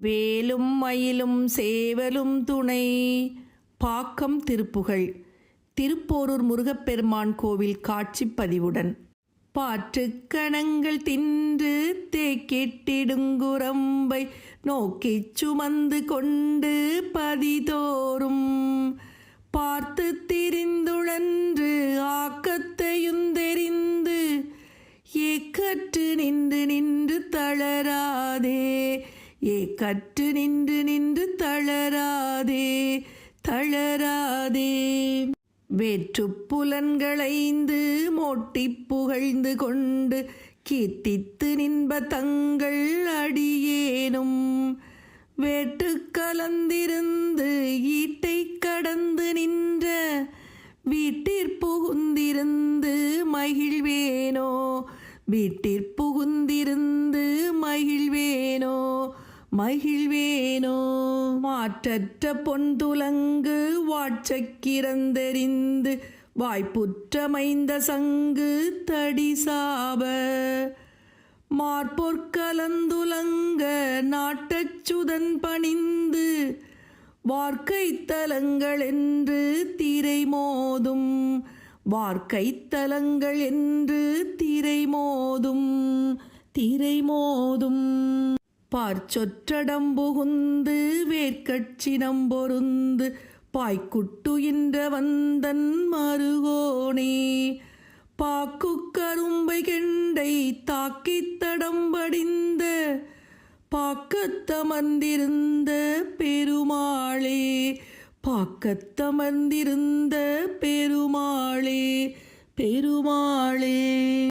வேலும் மயிலும் சேவலும் துணை. பாக்கம் திருப்புகழ். திருப்போரூர் முருகப்பெருமான் கோவில் காட்சி பதிவுடன். பாற்றுக்கணங்கள் தின்று தேக்கிட்டிடுங்குரம்பை நோக்கிச் சுமந்து கொண்டு பதிதோறும். பார்த்து திரிந்துழன்று ஆக்கத்தையுந்தெறிந்து ஏக்கற்று நின்று நின்று தளராதே. ஏ கற்று நின்று நின்று தளராதே தளராதே. வேற்று புலன்களைந்து மோட்டி புகழ்ந்து கொண்டு கீர்த்தித்து நின்ப தங்கள் அடியேனும். வேட்டு கலந்திருந்து ஈட்டை கடந்து நின்ற வீட்டிற்புகுந்திருந்து மகிழ்வேனோ வீட்டிற்புகுந்திருந்து மகிழ்வேனோ? மாற்றற்ற பொன்துலங்கு வாட்சக்கிறந்தெறிந்து வாய்ப்புற்றமைந்த சங்கு தடிசாப மார்பொற்கலந்துலங்க நாட்டச்சுதன் பணிந்து வார்க்கை தலங்கள் என்று திரை மோதும் வார்க்கை தலங்கள் என்று திரை மோதும் திரை மோதும் பார்ச்சொற்றடம் புகுந்து வேர்க்கட்சிடம் பொருந்து பாய்க்குட்டுயின்ற வந்தன் மருகோனே. பாக்கு கரும்பை கெண்டை தாக்கித் தடம்படிந்த பாக்கத்தமர்ந்திருந்த பெருமாளே. பாக்கத்தமர்ந்திருந்த பெருமாளே பெருமாளே.